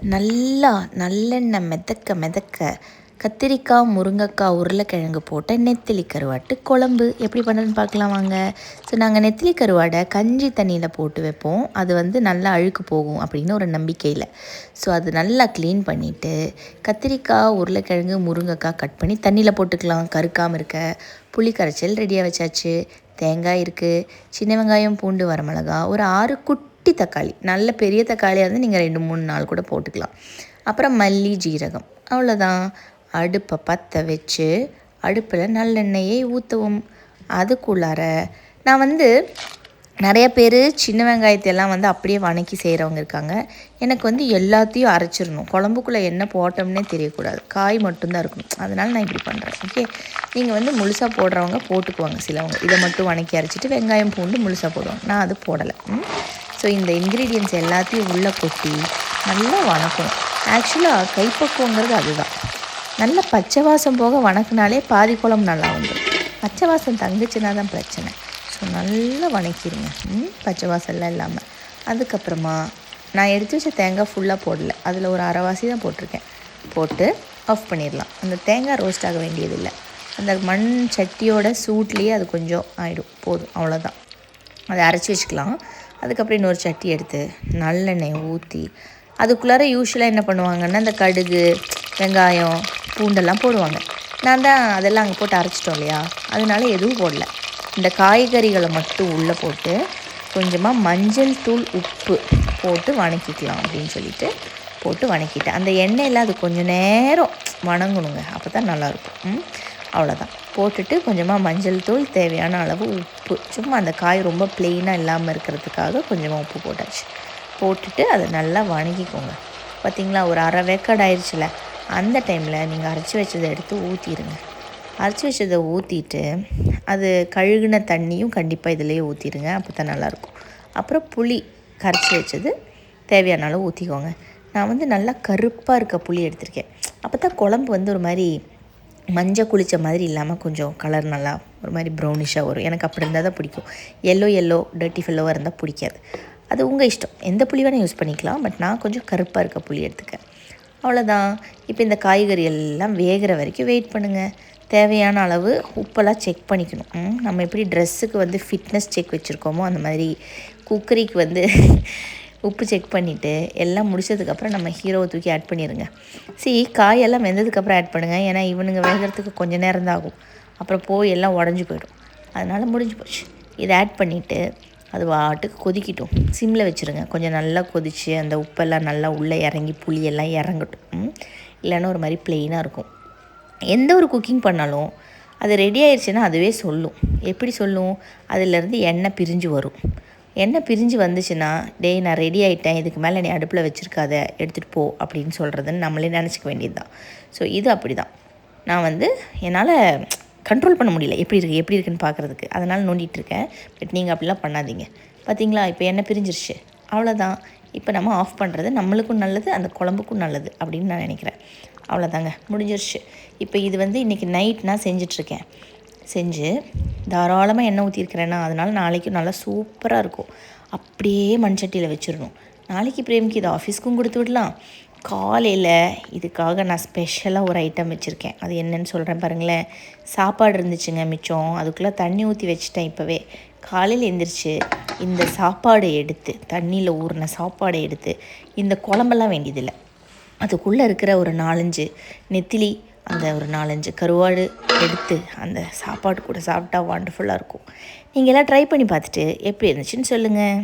நல்லா நல்லெண்ணெய் மிதக்க மிதக்க கத்திரிக்காய் முருங்கைக்காய் உருளைக்கிழங்கு போட்ட நெத்திலி கருவாட்டு குழம்பு. எப்படி பண்ணுறதுன்னு பார்க்கலாம் வாங்க. ஸோ நாங்கள் நெத்திலி கருவாடை கஞ்சி தண்ணியில் போட்டு வைப்போம். அது வந்து நல்லா அழுக்கு போகும் அப்படின்னு ஒரு நம்பிக்கையில். ஸோ அது நல்லா க்ளீன் பண்ணிவிட்டு கத்திரிக்காய் உருளைக்கிழங்கு முருங்கைக்காய் கட் பண்ணி தண்ணியில் போட்டுக்கலாம். கருக்காமல் இருக்க. புளி கரைச்சல் ரெடியாக வச்சாச்சு. தேங்காய் இருக்குது சின்ன வெங்காயம் பூண்டு வரமிளகா ஒரு ஆறு குட்டி குட்டி தக்காளி நல்ல பெரிய தக்காளியாக இருந்து நீங்கள் ரெண்டு மூணு நாள் கூட போட்டுக்கலாம். அப்புறம் மல்லி ஜீரகம். அவ்வளோதான் அடுப்பை பற்ற வச்சு அடுப்பில் நல்லெண்ணெயை ஊற்றவும் அதுக்குள்ளார நான் வந்து நிறைய பேர் சின்ன வெங்காயத்தை எல்லாம் வந்து அப்படியே வணக்கி செய்கிறவங்க இருக்காங்க. எனக்கு வந்து எல்லாத்தையும் அரைச்சிடணும். குழம்புக்குள்ளே என்ன போட்டோம்னே தெரியக்கூடாது. காய் மட்டும்தான் இருக்கணும். அதனால் நான் இப்படி பண்ணுறேன் ஓகே? நீங்கள் வந்து முழுசாக போடுறவங்க போட்டுக்குவாங்க சிலவங்க. இதை மட்டும் வணக்கி அரைச்சிட்டு வெங்காயம் பூண்டு முழுசாக போடுவாங்க. நான் அது போடலை. ஸோ இந்த இன்க்ரீடியன்ஸ் எல்லாத்தையும் உள்ளே கொட்டி நல்லா வணக்கணும். ஆக்சுவலாக கைப்பக்குவங்கிறது அதுதான். நல்ல பச்சை வாசம் போக வணக்கினாலே பாதி குளம் நல்லா வந்துடும். பச்சை வாசம் தங்குச்சுன்னா தான் பிரச்சனை. ஸோ நல்லா வணக்கிடுங்க. ம் பச்சை வாசம்லாம் இல்லாமல் அதுக்கப்புறமா நான் எடுத்து வச்ச தேங்காய் ஃபுல்லாக போடல. அதில் ஒரு அரைவாசி தான் போட்டிருக்கேன். போட்டு ஆஃப் பண்ணிடலாம். அந்த தேங்காய் ரோஸ்ட் ஆக வேண்டியதில்லை. அந்த மண் சட்டியோட சூட்லேயே அது கொஞ்சம் ஆகிடும் போதும். அவ்வளோதான் அதை அரைச்சி வச்சுக்கலாம். அதுக்கப்புறம் இன்னொரு சட்டி எடுத்து நல்லெண்ணெய் ஊற்றி அதுக்குள்ளார யூஸ்வலாக என்ன பண்ணுவாங்கன்னா இந்த கடுகு வெங்காயம் பூண்டெல்லாம் போடுவாங்க. நான் தான் அதெல்லாம் அங்கே போட்டு அரைச்சிட்டோம் இல்லையா? அதனால எதுவும் போடல. இந்த காய்கறிகளை மட்டும் உள்ளே போட்டு கொஞ்சமாக மஞ்சள் தூள் உப்பு போட்டு வணக்கிக்கலாம் அப்படின்னு சொல்லிட்டு போட்டு வணக்கிட்டேன். அந்த எண்ணெயில் அது கொஞ்சம் நேரம் வணங்கணுங்க. அப்போ தான் நல்லாயிருக்கும் அவ்வளோதான் போட்டுட்டு கொஞ்சமாக மஞ்சள் தூள் தேவையான அளவு உப்பு. சும்மா அந்த காய் ரொம்ப பிளெயினாக இல்லாமல் இருக்கிறதுக்காக கொஞ்சமாக உப்பு போட்டாச்சு. போட்டுட்டு அதை நல்லா வணங்கிக்கோங்க. பார்த்திங்களா ஒரு அரை வேக்காடு ஆயிடுச்சுல அந்த டைமில் நீங்கள் அரைச்சி வச்சதை எடுத்து ஊற்றிடுங்க அரைச்சி வச்சதை ஊற்றிட்டு அது கழுகுன தண்ணியும் கண்டிப்பாக இதிலேயே ஊற்றிடுங்க அப்போ தான் நல்லாயிருக்கும். அப்புறம் புளி கரைச்சி வச்சது தேவையான அளவு ஊற்றிக்கோங்க நான் வந்து நல்லா கருப்பாக இருக்க புளி எடுத்திருக்கேன். அப்போ தான் குழம்பு வந்து ஒரு மாதிரி மஞ்சள் குளித்த மாதிரி இல்லாமல் கொஞ்சம் கலர் நல்லா ஒரு மாதிரி ப்ரௌனிஷாக வரும். எனக்கு அப்படி இருந்தால் தான் பிடிக்கும் எல்லோ எல்லோ டர்ட்டி ஃபெல்லோவாக இருந்தால் பிடிக்காது. அது உங்கள் இஷ்டம். எந்த புளி வேணால் யூஸ் பண்ணிக்கலாம். பட் நான் கொஞ்சம் கருப்பாக இருக்க புளி எடுத்துக்கேன். அவ்வளோதான் இப்போ இந்த காய்கறி எல்லாம் வேகிற வரைக்கும் வெயிட் பண்ணுங்கள் தேவையான அளவு உப்பெல்லாம் செக் பண்ணிக்கணும். நம்ம எப்படி ட்ரெஸ்ஸுக்கு வந்து ஃபிட்னஸ் செக் வச்சுருக்கோமோ அந்த மாதிரி. குக்கரிக்கு வந்து உப்பு செக் பண்ணிவிட்டு எல்லாம் முடிச்சதுக்கப்புறம் நம்ம ஹீரோவை தூக்கி ஆட் பண்ணிடுங்க சி காயெல்லாம் வெந்ததுக்கப்புறம் ஆட் பண்ணுங்கள் ஏன்னா இவனுங்க வேகிறதுக்கு கொஞ்சம் நேரம் தான் ஆகும். அப்புறம் போய் எல்லாம் உடஞ்சி போயிடும். அதனால் முடிஞ்சு போச்சு. இதை ஆட் பண்ணிவிட்டு அது வாட்டுக்கு கொதிக்கட்டும். சிம்மில் வச்சுருங்க. கொஞ்சம் நல்லா கொதித்து அந்த உப்பெல்லாம் நல்லா உள்ளே இறங்கி புளியெல்லாம் இறங்கட்டும். இல்லைன்னா ஒரு மாதிரி ப்ளெயினாக இருக்கும். எந்த ஒரு குக்கிங் பண்ணாலும் அது ரெடி ஆயிடுச்சுன்னா அதுவே சொல்லும். எப்படி சொல்லும்? அதிலேருந்து எண்ணெய் பிரிஞ்சு வரும். என்ன பிரிஞ்சு வந்துச்சுன்னா டேய் நான் ரெடி ஆகிட்டேன் இதுக்கு மேலே நீ அடுப்பில் வச்சுருக்காத. எடுத்துகிட்டு போ. அப்படின்னு சொல்கிறதுன்னு நம்மளே நினச்சிக்க வேண்டியது தான் ஸோ இது அப்படி தான் நான் வந்து என்னால் கண்ட்ரோல் பண்ண முடியல. எப்படி இருக்குது எப்படி இருக்குன்னு பார்க்குறதுக்கு அதனால் நோண்டிகிட்ருக்கேன் பட் நீங்கள் அப்படிலாம் பண்ணாதீங்க. பார்த்தீங்களா இப்போ எண்ணெய் பிரிஞ்சிருச்சு? அவ்வளோதான் இப்போ நம்ம ஆஃப் பண்ணுறது நம்மளுக்கும் நல்லது அந்த குழம்புக்கும் நல்லது அப்படின்னு நான் நினைக்கிறேன். அவ்வளோதாங்க முடிஞ்சிருச்சு. இப்போ இது வந்து இன்றைக்கி நைட் நான் செஞ்சிட்ருக்கேன் செஞ்சு தாராளமாக எண்ணெய் ஊற்றிருக்கிறேன்னா அதனால் நாளைக்கும் நல்லா சூப்பராக இருக்கும். அப்படியே மண் சட்டியில் வச்சிடணும். நாளைக்கு பிரேம்க்கு இது ஆஃபீஸ்க்கும் கொடுத்து விடலாம். காலையில் இதுக்காக நான் ஸ்பெஷலாக ஒரு ஐட்டம் வச்சுருக்கேன். அது என்னன்னு சொல்கிறேன் பாருங்களேன். சாப்பாடு இருந்துச்சுங்க மிச்சம். அதுக்குள்ளே தண்ணி ஊற்றி வச்சுட்டேன் இப்போவே. காலையில் எந்திரிச்சு இந்த சாப்பாடை எடுத்து தண்ணியில் ஊறின சாப்பாடை எடுத்து இந்த குழம்பெல்லாம் வேண்டியதில்லை. அதுக்குள்ளே இருக்கிற ஒரு நாலஞ்சு நெத்திலி அந்த ஒரு நாலஞ்சு கருவாடு எடுத்து அந்த சாப்பாடு கூட சாப்பிட்டா வண்டர்ஃபுல்லாக இருக்கும். நீங்கள் எல்லாம் ட்ரை பண்ணி பார்த்துட்டு எப்படி இருந்துச்சுன்னு சொல்லுங்கள்